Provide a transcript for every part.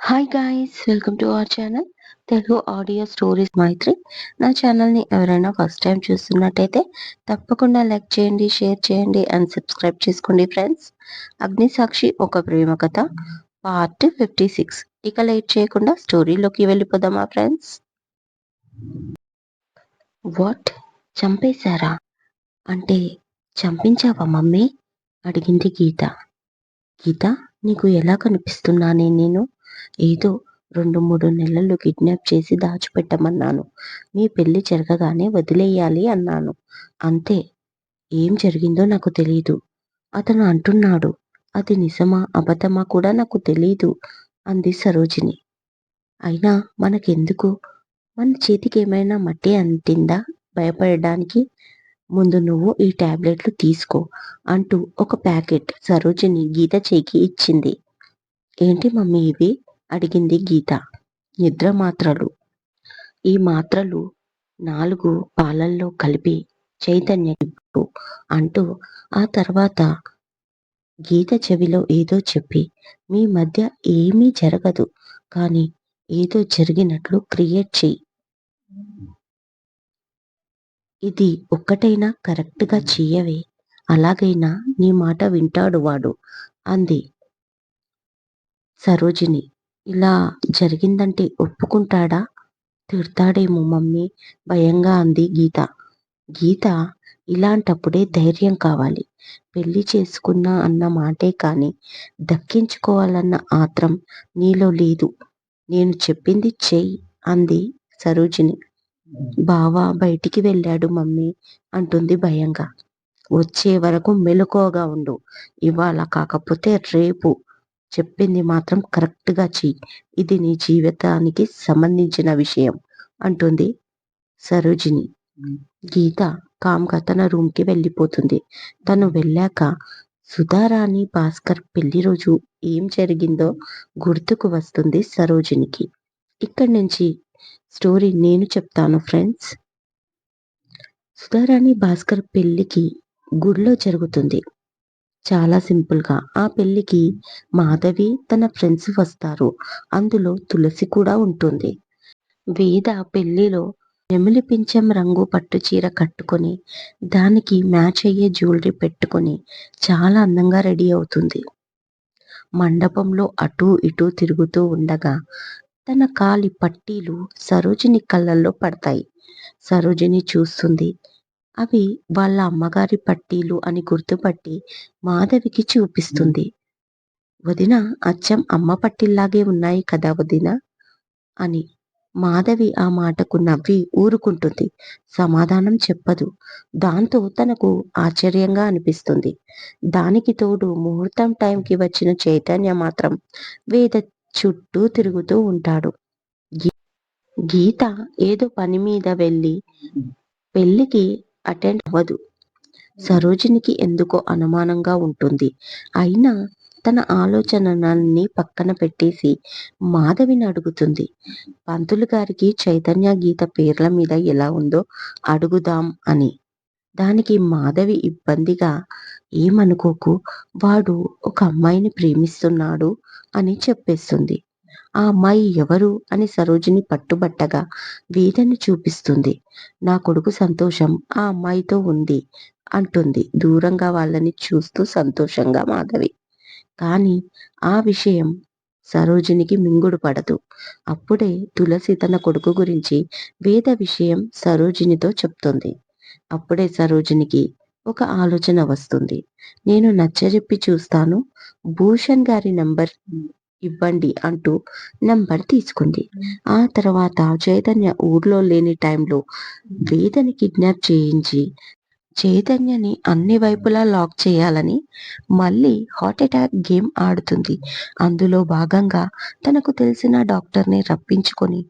Hi guys welcome to our channel Telugu audio stories Maithri నా ఛానల్ని ఎవరైనా first time చూస్తున్నట్టయితే తప్పకుండా లైక్ చేయండి షేర్ చేయండి అండ్ సబ్స్క్రైబ్ చేసుకోండి ఫ్రెండ్స్ అగ్నిసాక్షి ఒక ప్రేమ కథ పార్ట్ ఫిఫ్టీ సిక్స్ ఇక లేట్ చేయకుండా స్టోరీలోకి వెళ్ళిపోదామా ఫ్రెండ్స్ వాట్ చంపేశారా? అంటే చంపించావా మమ్మీ? అడిగింది గీత. గీత నీకు ఎలా కనిపిస్తున్నానే నేను? ఏదో రెండు మూడు నెలలు కిడ్నాప్ చేసి దాచిపెట్టమన్నాను. మీ పెళ్ళి జరగగానే వదిలేయాలి అన్నాను. అంతే. ఏం జరిగిందో నాకు తెలీదు. అతను అంటున్నాడు. అది నిజమా అబద్ధమా కూడా నాకు తెలీదు అంది సరోజిని. అయినా మనకెందుకు? మన చేతికి ఏమైనా మట్టి అంటిందా? భయపడడానికి ముందు నువ్వు ఈ టాబ్లెట్లు తీసుకో అంటూ ఒక ప్యాకెట్ సరోజిని గీత చేకి ఇచ్చింది. ఏంటి మమ్మీ ఇవి? అడిగింది గీత. నిద్ర మాత్రలు. ఈ మాత్రలు నాలుగు పాలల్లో కలిపి చైతన్య అంటూ ఆ తర్వాత గీత చెవిలో ఏదో చెప్పి మీ మధ్య ఏమీ జరగదు కానీ ఏదో జరిగినట్లు క్రియేట్ చెయ్యి ఇది ఒక్కటైనా కరెక్ట్గా చెయ్యవే. అలాగైనా నీ మాట వింటాడు వాడు అంది సరోజిని. ఇలా జరిగిందంటే ఒప్పుకుంటాడా? తిడతాడేమో మమ్మీ. భయంగా అంది గీత. గీత ఇలాంటప్పుడే ధైర్యం కావాలి. పెళ్ళి చేసుకున్నా అన్న మాటే కానీ దక్కించుకోవాలన్న ఆత్రం నీలో లేదు. నేను చెప్పింది చెయ్యి అంది సరోజిని. బావా బయటికి వెళ్ళాడు మమ్మీ అంటుంది భయంగా. వచ్చే వరకు మెలకువగా ఉండు. ఇవాళ కాకపోతే రేపు చెప్పింది మాత్రం కరెక్ట్గా చెయ్యి. ఇది నీ జీవితానికి సంబంధించిన విషయం అంటుంది సరోజిని. గీత కామ్గా తన రూమ్కి వెళ్ళిపోతుంది. తను వెళ్ళాక సుధారాణి భాస్కర్ పెళ్ళి రోజు ఏం జరిగిందో గుర్తుకు వస్తుంది సరోజినికి. ఇక్కడి నుంచి స్టోరీ నేను చెప్తాను ఫ్రెండ్స్. సుధారాణి భాస్కర్ పెళ్ళికి గుడిలో జరుగుతుంది. చాలా సింపుల్గా ఆ పెళ్ళికి మాధవి తన ఫ్రెండ్స్ వస్తారు. అందులో తులసి కూడా ఉంటుంది. వేద పెళ్ళిలో నెమిలి పింఛం రంగు పట్టు చీర కట్టుకొని దానికి మ్యాచ్ అయ్యే జ్యువెలరీ పెట్టుకొని చాలా అందంగా రెడీ అవుతుంది. మండపంలో అటూ ఇటూ తిరుగుతూ ఉండగా తన కాలి పట్టీలు సరోజిని కళ్ళల్లో పడతాయి. సరోజిని చూస్తుంది. అవి వాళ్ళ అమ్మగారి పట్టీలు అని గుర్తుపట్టి మాధవికి చూపిస్తుంది. వదిన అచ్చం అమ్మ పట్టిల్లాగే ఉన్నాయి కదా వదిన? అని మాధవి ఆ మాటకు నవ్వి ఊరుకుంటుంది. సమాధానం చెప్పదు. దాంతో తనకు ఆశ్చర్యంగా అనిపిస్తుంది. దానికి తోడు ముహూర్తం టైంకి వచ్చిన చైతన్య మాత్రం వేద చుట్టూ తిరుగుతూ ఉంటాడు. గీత ఏదో పని మీద వెళ్ళి పెళ్ళికి అటెండ్ అవ్వదు. సరోజినికి ఎందుకో అనుమానంగా ఉంటుంది. అయినా తన ఆలోచనలన్నీ పక్కన పెట్టేసి మాధవిని అడుగుతుంది. పంతులు గారికి చైతన్య గీత పేర్ల మీద ఎలా ఉందో అడుగుదాం అని. దానికి మాధవి ఇబ్బందిగా ఏమనుకోకు వాడు ఒక అమ్మాయిని ప్రేమిస్తున్నాడు అని చెప్పేస్తుంది. ఆ అమ్మాయి ఎవరు అని సరోజిని పట్టుబట్టగా వేదని చూపిస్తుంది. నా కొడుకు సంతోషం ఆ అమ్మాయితో ఉంది అంటుంది. దూరంగా వాళ్ళని చూస్తూ సంతోషంగా మాధవి. కానీ ఆ విషయం సరోజినికి మింగుడు పడదు. అప్పుడే తులసి తన కొడుకు గురించి వేద విషయం సరోజినితో చెప్తుంది. అప్పుడే సరోజినికి ఒక ఆలోచన వస్తుంది. నేను నచ్చజెప్పి చూస్తాను. భూషణ్ గారి నంబర్ ఇవ్వండి అంటూ నంబర్ తీసుకుంది. ఆ తర్వాత చైతన్య ఊర్లో లేని టైంలో వేదని కిడ్నాప్ చేయించి చైతన్యని అన్ని వైపులా లాక్ చేయాలని మళ్ళీ హార్ట్ అటాక్ గేమ్ ఆడుతుంది. అందులో భాగంగా తనకు తెలిసిన డాక్టర్ని రప్పించుకొని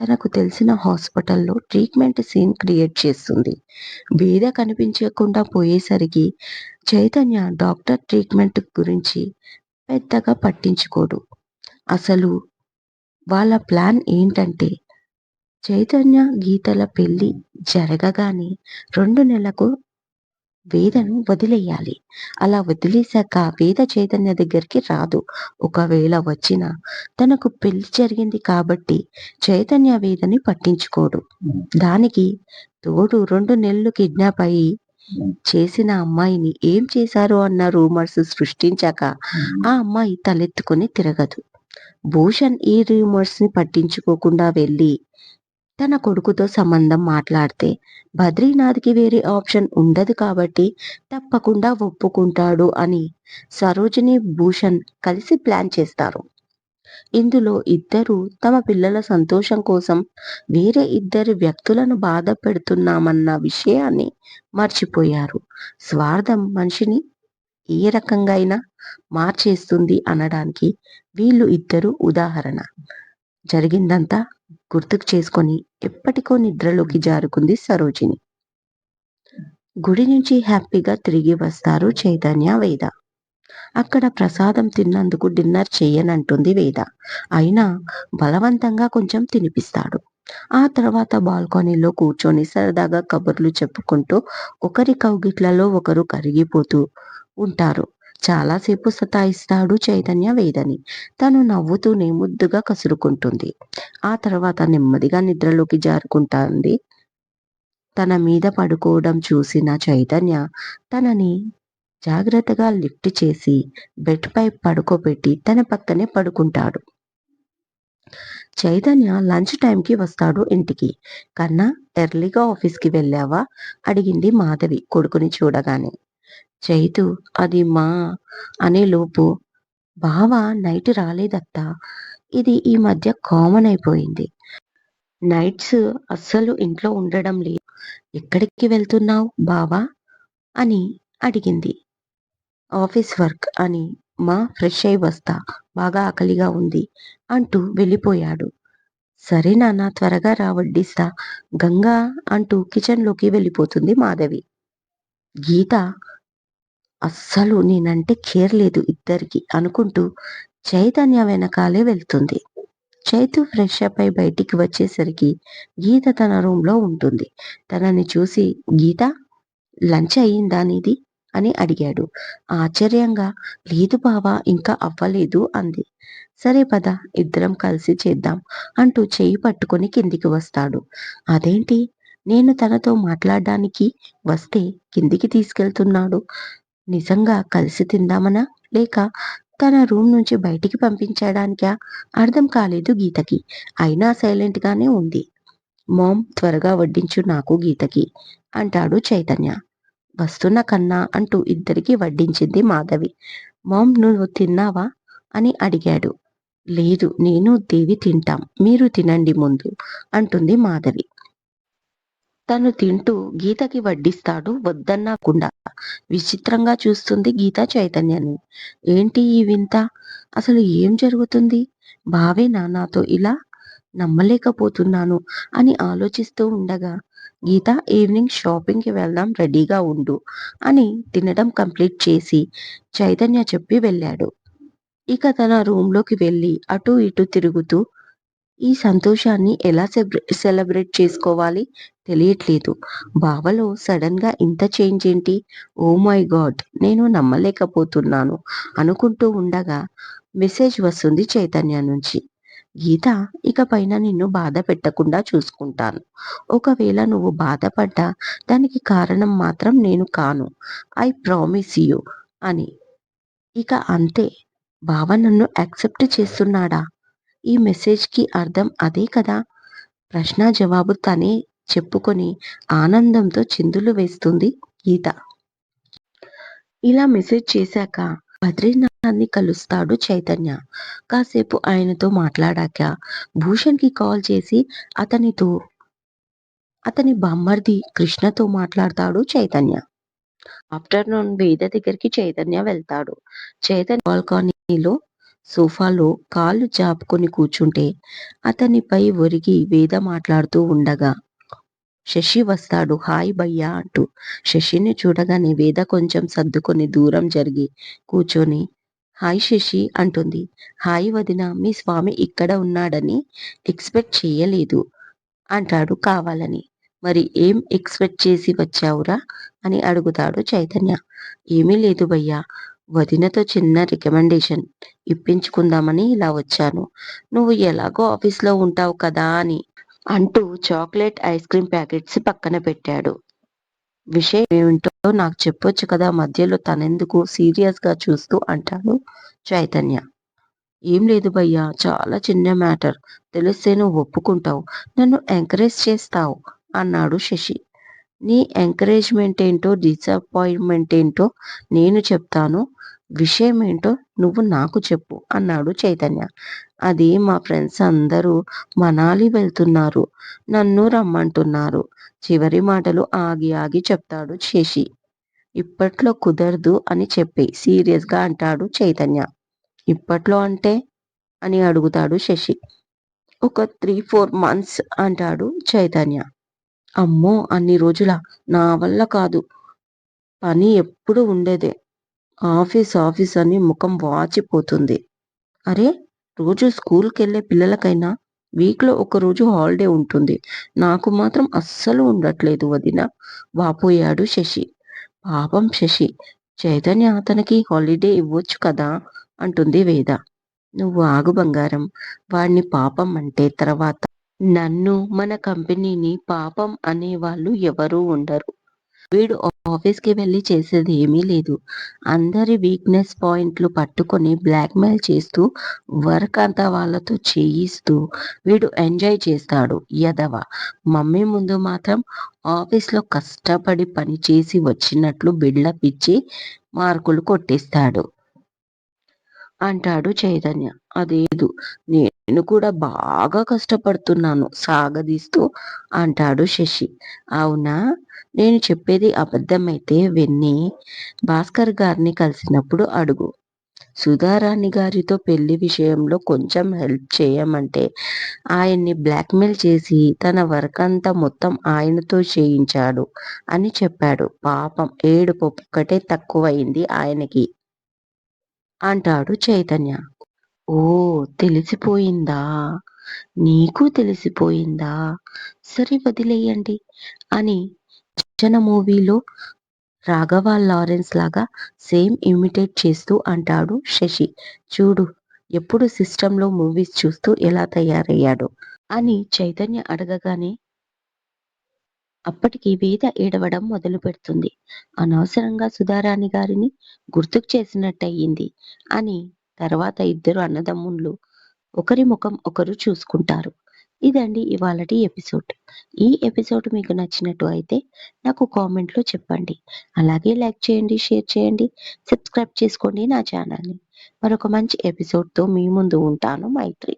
తనకు తెలిసిన హాస్పిటల్లో ట్రీట్మెంట్ సీన్ క్రియేట్ చేస్తుంది. వేద కనిపించకుండా పోయేసరికి చైతన్య డాక్టర్ ట్రీట్మెంట్ గురించి పెద్దగా పట్టించుకోడు. అసలు వాళ్ళ ప్లాన్ ఏంటంటే చైతన్య గీతల పెళ్ళి జరగగానే రెండు నెలకు వేదను వదిలేయాలి. అలా వదిలేశాక వేద చైతన్య దగ్గరికి రాదు. ఒకవేళ వచ్చినా తనకు పెళ్ళి జరిగింది కాబట్టి చైతన్య వేదని పట్టించుకోడు. దానికి తోడు రెండు నెలలు కిడ్నాప్ అయ్యి చేసిన అమ్మాయిని ఏం చేశారు అన్న రూమర్స్ సృష్టించాక ఆ అమ్మాయి తలెత్తుకుని తిరగదు. భూషణ్ ఈ రూమర్స్ని పట్టించుకోకుండా వెళ్ళి తన కొడుకుతో సంబంధం మాట్లాడితే బద్రీనాథ్కి వేరే ఆప్షన్ ఉండదు కాబట్టి తప్పకుండా ఒప్పుకుంటాడు అని సరోజిని భూషణ్ కలిసి ప్లాన్ చేస్తారు. ఇందులో ఇద్దరు తమ పిల్లల సంతోషం కోసం వేరే ఇద్దరు వ్యక్తులను బాధ పెడుతున్నామన్న విషయాన్ని మర్చిపోయారు. స్వార్థం మనిషిని ఏ రకంగా అయినా మార్చేస్తుంది అనడానికి వీళ్ళు ఇద్దరు ఉదాహరణ. జరిగిందంతా గుర్తుకు చేసుకొని ఎప్పటికో నిద్రలోకి జారుకుంది సరోజిని. గుడి నుంచి హ్యాపీగా తిరిగి వస్తారు చైతన్య వేద. అక్కడ ప్రసాదం తిన్నందుకు డిన్నర్ చెయ్యనంటుంది వేద. అయినా బలవంతంగా కొంచెం తినిపిస్తాడు. ఆ తర్వాత బాల్కనీలో కూర్చొని సరదాగా కబుర్లు చెప్పుకుంటూ ఒకరి కౌగిట్లలో ఒకరు కరిగిపోతూ ఉంటారు. చాలాసేపు సతాయిస్తాడు చైతన్య వేదని. తను నవ్వుతూనే ముద్దుగా కసురుకుంటుంది. ఆ తర్వాత నెమ్మదిగా నిద్రలోకి జారుకుంటుంది. తన మీద పడుకోవడం చూసిన చైతన్య తనని జాగ్రత్తగా లిఫ్ట్ చేసి బెడ్ పై పడుకోబెట్టి తన పక్కనే పడుకుంటాడు. చైతన్య లంచ్ టైంకి వస్తాడు ఇంటికి. కన్నా ఎర్లీగా ఆఫీస్కి వెళ్ళావా? అడిగింది మాధవి కొడుకుని చూడగానే. చైతు అది మా అనే లోపు. బావ నైట్ రాలేదత్తా. ఇది ఈ మధ్య కామన్ అయిపోయింది. నైట్స్ అస్సలు ఇంట్లో ఉండడం లేదు. ఎక్కడికి వెళ్తున్నావు బావా? అని అడిగింది. ఆఫీస్ వర్క్ అని మా ఫ్రెష్ అయి వస్తా బాగా ఆకలిగా ఉంది అంటూ వెళ్ళిపోయాడు. సరే నాన్న త్వరగా రా వడ్డిస్తా గంగా అంటూ కిచెన్లోకి వెళ్ళిపోతుంది మాధవి. గీత అస్సలు నేనంటే కేర్ లేదు ఇద్దరికి అనుకుంటూ చైతన్య వెనకాలే వెళ్తుంది. చైతు ఫ్రెష్ అప్ అయి బయటికి వచ్చేసరికి గీత తన రూమ్లో ఉంటుంది. తనని చూసి గీత లంచ్ అయ్యిందా నీది? అని అడిగాడు. ఆశ్చర్యంగా లేదు బావా ఇంకా అవ్వలేదు అంది. సరే పద ఇద్దరం కలిసి చేద్దాం అంటూ చేయి పట్టుకొని కిందికి వస్తాడు. అదేంటి? నేను తనతో మాట్లాడడానికి వస్తే కిందికి తీసుకెళ్తున్నాడు. నిజంగా కలిసి తిందామనా? లేక తన రూమ్ నుంచి బయటికి పంపించడానికా అర్థం కాలేదు గీతకి. అయినా సైలెంట్గానే ఉంది. మామ్ త్వరగా వడ్డించు నాకు గీతకి అంటాడు చైతన్య. వస్తున్న కన్నా అంటూ ఇద్దరికి వడ్డించింది మాధవి. మామ్ నువ్వు తిన్నావా? అని అడిగాడు. లేదు నేను దేవి తింటాం మీరు తినండి ముందు అంటుంది మాధవి. తను తింటూ గీతకి వడ్డిస్తాడు వద్దన్నాకుండా విచిత్రంగా చూస్తుంది గీత చైతన్యాన్ని ఏంటి ఈ వింత? అసలు ఏం జరుగుతుంది? బావే నాతో ఇలా? నమ్మలేకపోతున్నాను అని ఆలోచిస్తూ ఉండగా గీత ఈవినింగ్ షాపింగ్కి వెళ్దాం రెడీగా ఉండు అని తినడం కంప్లీట్ చేసి చైతన్య చెప్పి వెళ్ళాడు. ఇక తన రూమ్లోకి వెళ్ళి అటు ఇటు తిరుగుతూ ఈ సంతోషాన్ని ఎలా సెలబ్రేట్ చేసుకోవాలి? తెలియట్లేదు. బావలో సడన్గా ఇంత చేంజ్ ఏంటి? ఓ మై గాడ్ నేను నమ్మలేకపోతున్నాను అనుకుంటూ ఉండగా మెసేజ్ వస్తుంది చైతన్య నుంచి. గీత ఇక పైన నిన్ను బాధ పెట్టకుండా చూసుకుంటాను. ఒకవేళ నువ్వు బాధపడ్డా దానికి కారణం మాత్రం నేను కాను. ఐ ప్రామిస్ యూ అని. ఇక అంతే. బావ నన్ను యాక్సెప్ట్ చేస్తున్నాడా? ఈ మెసేజ్కి అర్థం అదే కదా? ప్రశ్న జవాబు తనే చెప్పుకొని ఆనందంతో చిందులు వేస్తుంది గీత. ఇలా మెసేజ్ చేశాక బద్రీనాథ్ని కలుస్తాడు చైతన్య. కాసేపు ఆయనతో మాట్లాడాక భూషణ్కి కాల్ చేసి అతనితో అతని బామ్మర్ది కృష్ణతో మాట్లాడతాడు చైతన్య. ఆఫ్టర్నూన్ వేద దగ్గరికి చైతన్య వెళ్తాడు. చైతన్య బాల్కనీలో సోఫాలో కాళ్ళు చాపుకొని కూర్చుంటే అతనిపై ఒరిగి వేద మాట్లాడుతూ ఉండగా శశి వస్తాడు. హాయ్ భయ్యా అంటూ. శశిని చూడగానే వేద కొంచెం సర్దుకొని దూరం జరిగి కూర్చొని హాయ్ శశి అంటుంది. హాయ్ వదిన మీ స్వామి ఇక్కడ ఉన్నాడని ఎక్స్పెక్ట్ చేయలేదు అంటాడు కావాలని. మరి ఏం ఎక్స్పెక్ట్ చేసి వచ్చావురా అని అడుగుతాడు చైతన్య. ఏమీ లేదు భయ్యా వదినతో చిన్న రికమెండేషన్ ఇప్పించుకుందామని ఇలా వచ్చాను. నువ్వు ఎలాగో ఆఫీస్లో ఉంటావు కదా అని అంటూ చాక్లెట్ ఐస్ క్రీమ్ ప్యాకెట్స్ పక్కన పెట్టాడు. విషయం ఏమిటో నాకు చెప్పొచ్చు కదా మధ్యలో తనెందుకు సీరియస్గా చూస్తూ అంటాడు చైతన్య. ఏం లేదు భయ్యా చాలా చిన్న మ్యాటర్. తెలిస్తే నువ్వు ఒప్పుకుంటావు. నన్ను ఎంకరేజ్ చేస్తావు అన్నాడు శశి. నీ ఎంకరేజ్మెంట్ ఏంటో డిసప్పాయింట్మెంట్ ఏంటో నేను చెప్తాను. విషయం ఏంటో నువ్వు నాకు చెప్పు అన్నాడు చైతన్య. అది మా ఫ్రెండ్స్ అందరూ మనాలి వెళ్తున్నారు. నన్ను రమ్మంటున్నారు. చివరి మాటలు ఆగి ఆగి చెప్తాడు శశి. ఇప్పట్లో కుదరదు అని చెప్పి సీరియస్గా అంటాడు చైతన్య. ఇప్పట్లో అంటే? అని అడుగుతాడు శశి. ఒక త్రీ ఫోర్ మంత్స్ అంటాడు చైతన్య. అమ్మో అన్ని రోజుల? నా వల్ల కాదు. పని ఎప్పుడు ఉండేదే. ఆఫీస్ ఆఫీస్ అని ముఖం వాచిపోతుంది. అరే రోజు స్కూల్కి వెళ్ళే పిల్లలకైనా వీక్లో ఒక రోజు హాలిడే ఉంటుంది. నాకు మాత్రం అస్సలు ఉండట్లేదు వదిన. వాపోయాడు శశి. పాపం శశి. చైతన్య అతనికి హాలిడే ఇవ్వచ్చు కదా? అంటుంది వేద. నువ్వు ఆగు బంగారం. వాడిని పాపం అంటే తర్వాత. నన్ను మన కంపెనీని పాపం అనేవాళ్ళు ఎవరూ ఉండరు. వీడు ఆఫీస్కి వెళ్ళి చేసేది ఏమీ లేదు. అందరి వీక్నెస్ పాయింట్లు పట్టుకొని బ్లాక్మెయిల్ చేస్తూ వర్క్ అంతా వాళ్ళతో చేయిస్తూ వీడు ఎంజాయ్ చేస్తాడు. యదవ మమ్మీ ముందు మాత్రం ఆఫీస్లో కష్టపడి పని చేసి వచ్చినట్లు బిల్డప్ మార్కులు కొట్టిస్తాడు. అంటాడు చైతన్య. అదేదు. నేను కూడా బాగా కష్టపడుతున్నాను సాగదీస్తూ అంటాడు శశి. అవునా? నేను చెప్పేది అబద్ధమైతే వెన్ని భాస్కర్ గారిని కలిసినప్పుడు అడుగు. సుధారాణి గారితో పెళ్ళి విషయంలో కొంచెం హెల్ప్ చేయమంటే ఆయన్ని బ్లాక్మెయిల్ చేసి తన వర్క్ అంతా మొత్తం ఆయనతో చేయించాడు అని చెప్పాడు. పాపం ఏడుపు ఒక్కటే తక్కువైంది ఆయనకి అంటాడు చైతన్య. ఓ తెలిసిపోయిందా? నీకు తెలిసిపోయిందా? సరే వదిలేయండి అని చిన్న మూవీలో రాఘవ లారెన్స్ లాగా సేమ్ ఇమిటేట్ చేస్తూ అంటాడు శశి. చూడు ఎప్పుడు సిస్టంలో మూవీస్ చూస్తూ ఎలా తయారయ్యాడు అని చైతన్య అడగగానే అప్పటికి వేద ఏడవడం మొదలు పెడుతుంది. అనవసరంగా సుధారాణి గారిని గుర్తుకు చేసినట్టయింది అని తర్వాత ఇద్దరు అన్నదమ్ముళ్ళు ఒకరి ముఖం ఒకరు చూసుకుంటారు. ఇదండి ఇవాళటి ఎపిసోడ్. ఈ ఎపిసోడ్ మీకు నచ్చినట్టు అయితే నాకు కామెంట్లో చెప్పండి. అలాగే లైక్ చేయండి షేర్ చేయండి సబ్స్క్రైబ్ చేసుకోండి నా ఛానల్ని. మరొక మంచి ఎపిసోడ్తో మీ ముందు ఉంటాను మైత్రి.